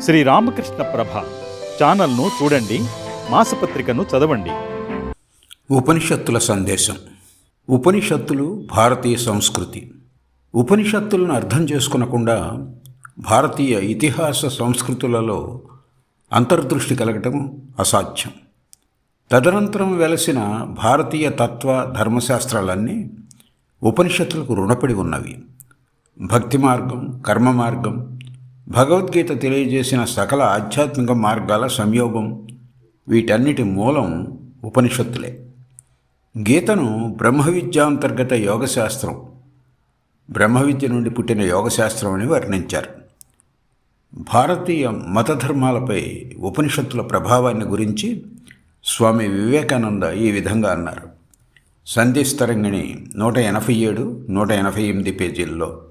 శ్రీ రామకృష్ణ ప్రభ ఛానల్ను చూడండి మాసపత్రికను చదవండి. ఉపనిషత్తుల సందేశం. ఉపనిషత్తులు భారతీయ సంస్కృతి. ఉపనిషత్తులను అర్థం చేసుకునకుండా భారతీయ ఇతిహాస సంస్కృతులలో అంతర్దృష్టి కలగటం అసాధ్యం. తదనంతరం వెలసిన భారతీయ తత్వ ధర్మశాస్త్రాలన్నీ ఉపనిషత్తులకు రుణపడి ఉన్నవి. భక్తి మార్గం కర్మ మార్గం భగవద్గీత తెలియజేసిన సకల ఆధ్యాత్మిక మార్గాల సంయోగం వీటన్నిటి మూలం ఉపనిషత్తులే. గీతను బ్రహ్మ విద్యాంతర్గత యోగశాస్త్రం బ్రహ్మ విద్య నుండి పుట్టిన యోగశాస్త్రం అని వర్ణించారు. భారతీయ మతధర్మాలపై ఉపనిషత్తుల ప్రభావాన్ని గురించి స్వామి వివేకానంద ఈ విధంగా అన్నారు. సంధిస్తరంగిణి నూట ఎనభై ఏడు నూట ఎనభై ఎనిమిది పేజీల్లో.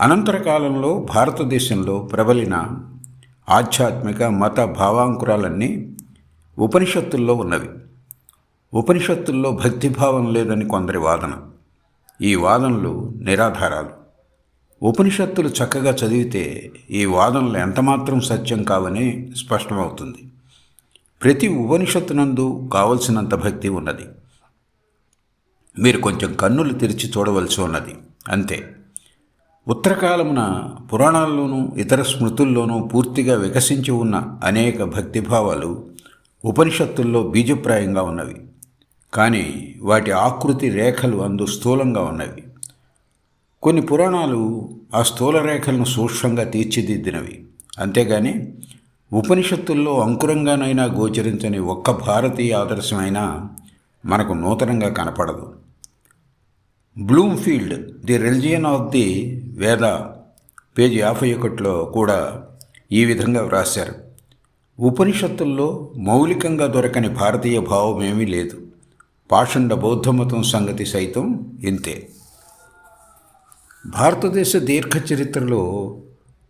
అనంతర కాలంలో భారతదేశంలో ప్రబలిన ఆధ్యాత్మిక మత భావాంకురాలన్నీ ఉపనిషత్తుల్లో ఉన్నవి. ఉపనిషత్తుల్లో భక్తిభావం లేదని కొందరి వాదన. ఈ వాదనలు నిరాధారాలు. ఉపనిషత్తులు చక్కగా చదివితే ఈ వాదనలు ఎంతమాత్రం సత్యం కావని స్పష్టమవుతుంది. ప్రతి ఉపనిషత్తునందు కావలసినంత భక్తి ఉన్నది. మీరు కొంచెం కన్నులు తెరిచి చూడవలసి ఉన్నది. అంతే. ఉత్తరకాలమున పురాణాల్లోనూ ఇతర స్మృతుల్లోనూ పూర్తిగా వికసించి ఉన్న అనేక భక్తిభావాలు ఉపనిషత్తుల్లో బీజప్రాయంగా ఉన్నవి. కానీ వాటి ఆకృతి రేఖలు అందు స్థూలంగా ఉన్నవి. కొన్ని పురాణాలు ఆ స్థూల రేఖలను సూక్ష్మంగా తీర్చిదిద్దినవి. అంతేగాని ఉపనిషత్తుల్లో అంకురంగానైనా గోచరించని ఒక్క భారతీయ ఆదర్శమైనా మనకు నూతనంగా కనపడదు. Bloomfield the religion of the Veda page యాభై ఒకటిలో కూడా ఈ విధంగా వ్రాశారు. ఉపనిషత్తుల్లో మౌలికంగా దొరకని భారతీయ భావం ఏమీ లేదు. పాషండ బౌద్ధమతం సంగతి సైతం ఇంతే. భారతదేశ దీర్ఘ చరిత్రలో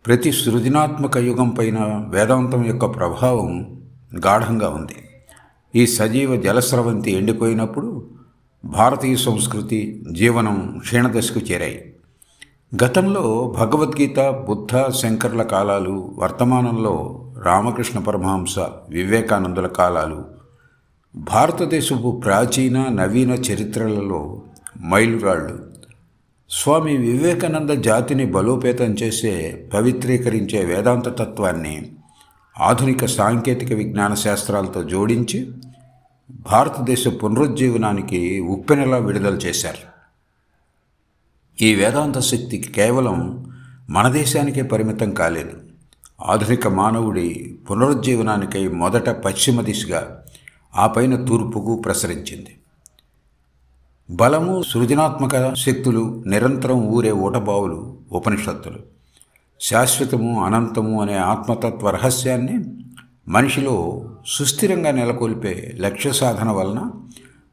ప్రతి సృజనాత్మక యుగం పైన వేదాంతం యొక్క ప్రభావం గాఢంగా ఉంది. ఈ సజీవ జలస్రవంతి ఎండిపోయినప్పుడు భారతీయ సంస్కృతి జీవనం క్షీణదశకు చేరాయి. గతంలో భగవద్గీత బుద్ధ శంకర్ల కాలాలు వర్తమానంలో రామకృష్ణ పరమహంస వివేకానందుల కాలాలు భారతదేశపు ప్రాచీన నవీన చరిత్రలలో మైలురాళ్ళు. స్వామి వివేకానంద జాతిని బలోపేతం చేసే పవిత్రీకరించే వేదాంత తత్వాన్ని ఆధునిక సాంకేతిక విజ్ఞాన శాస్త్రాలతో జోడించి భారతదేశ పునరుజ్జీవనానికి ఉప్పెనలా విడుదల చేశారు. ఈ వేదాంత శక్తి కేవలం మన దేశానికే పరిమితం కాలేదు. ఆధునిక మానవుడి పునరుజ్జీవనానికై మొదట పశ్చిమ దిశగా ఆ పైన తూర్పుకు ప్రసరించింది. బలము సృజనాత్మక శక్తులు నిరంతరం ఊరే ఊటబావులు ఉపనిషత్తులు. శాశ్వతము అనంతము అనే ఆత్మతత్వ రహస్యాన్ని మనిషిలో సుస్థిరంగా నెలకొల్పే లక్ష్య సాధన వలన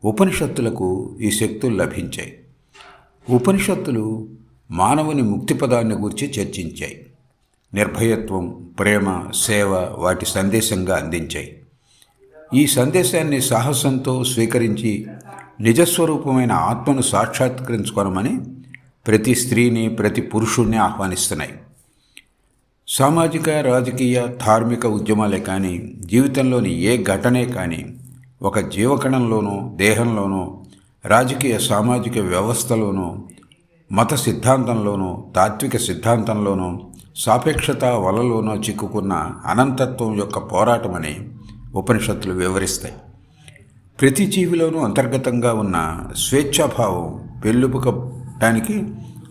ఉపనిషత్తులకు ఈ శక్తులు లభించాయి. ఉపనిషత్తులు మానవుని ముక్తిపదాన్ని గురించి చర్చించాయి. నిర్భయత్వం ప్రేమ సేవ వాటి సందేశంగా అందించాయి. ఈ సందేశాన్ని సాహసంతో స్వీకరించి నిజస్వరూపమైన ఆత్మను సాక్షాత్కరించుకోనమని ప్రతి స్త్రీని ప్రతి పురుషుణ్ణి ఆహ్వానిస్తున్నాయి. సామాజిక రాజకీయ ధార్మిక ఉద్యమాలే కానీ జీవితంలోని ఏ ఘటనే కానీ ఒక జీవకణంలోనో దేహంలోనో రాజకీయ సామాజిక వ్యవస్థలోనూ మత సిద్ధాంతంలోనూ తాత్విక సిద్ధాంతంలోనూ సాపేక్షత వలలోనూ చిక్కుకున్న అనంతత్వం యొక్క పోరాటమని ఉపనిషత్తులు వివరిస్తాయి. ప్రతి జీవిలోనూ అంతర్గతంగా ఉన్న స్వేచ్ఛాభావం పెళ్ళుపుకడానికి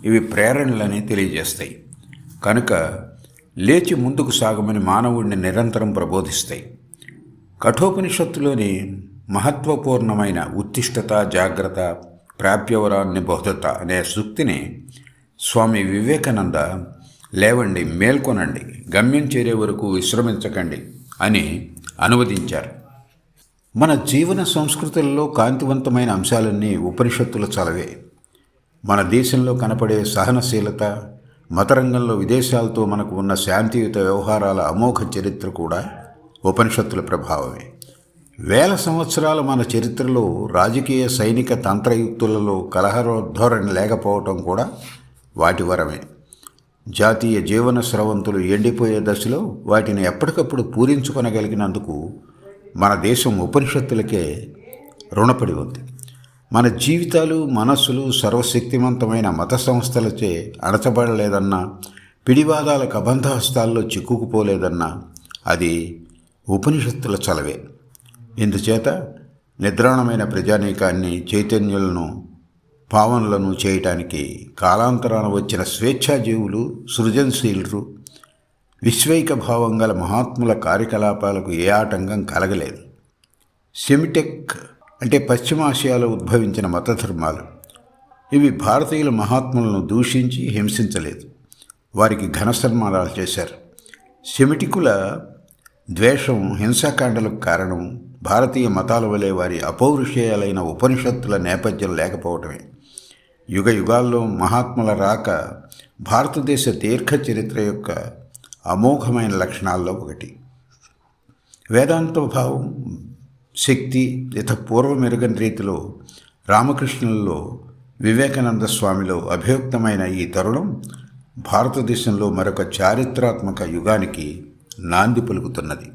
ఇవి ప్రేరణలని తెలియజేస్తాయి. కనుక లేచి ముందుకు సాగమని మానవుడిని నిరంతరం ప్రబోధిస్తాయి. కఠోపనిషత్తులోని మహత్వపూర్ణమైన ఉత్తిష్టత జాగ్రత్త ప్రాప్యవరాన్ని బహుదత అనే సూక్తిని స్వామి వివేకానంద లేవండి మేల్కొనండి గమ్యం చేరే వరకు విశ్రమించకండి అని అనువదించారు. మన జీవన సంస్కృతులలో కాంతివంతమైన అంశాలన్నీ ఉపనిషత్తుల చలవే మన దేశంలో కనపడే సహనశీలత మతరంగంలో విదేశాలతో మనకు ఉన్న శాంతియుత వ్యవహారాల అమోఘ చరిత్ర కూడా ఉపనిషత్తుల ప్రభావమే. వేల సంవత్సరాల మన చరిత్రలో రాజకీయ సైనిక తంత్రయుక్తులలో కలహరోద్ధోరణి లేకపోవటం కూడా వాటి వరమే. జాతీయ జీవన స్రవంతులు ఎండిపోయే దశలో వాటిని ఎప్పటికప్పుడు పూరించుకొనగలిగినందుకు మన దేశం ఉపనిషత్తులకే రుణపడి ఉంది. మన జీవితాలు మనస్సులు సర్వశక్తివంతమైన మత సంస్థలచే అణచబడలేదన్నా పిడివాదాల అబంధహస్తాల్లో చిక్కుకుపోలేదన్నా అది ఉపనిషత్తుల చలవే. ఇందుచేత నిద్రాణమైన ప్రజానీకాన్ని చైతన్యులను పావనులను చేయటానికి కాలాంతరాన వచ్చిన స్వేచ్ఛాజీవులు సృజనశీలు విశ్వైక భావం గల మహాత్ముల కార్యకలాపాలకు ఏ ఆటంకం కలగలేదు. సెమిటెక్ అంటే పశ్చిమాసియాలో ఉద్భవించిన మతధర్మాలు. ఇవి భారతీయుల మహాత్ములను దూషించి హింసించలేదు. వారికి ఘన సన్మానాలు చేశారు. సెమిటికుల ద్వేషం హింసాకాండలకు కారణం భారతీయ మతాల వలె వారి అపౌరుషేయాలైన ఉపనిషత్తుల నేపథ్యం లేకపోవటమే. యుగ యుగాల్లో మహాత్ముల రాక భారతదేశ దీర్ఘ చరిత్ర యొక్క అమోఘమైన లక్షణాల్లో ఒకటి. వేదాంత భావం శక్తి ఇత పూర్వమెరుగని రీతిలో రామకృష్ణుల్లో వివేకానంద స్వామిలో అభియుక్తమైన ఈ తరుణం భారతదేశంలో మరొక చారిత్రాత్మక యుగానికి నాంది పలుకుతున్నది.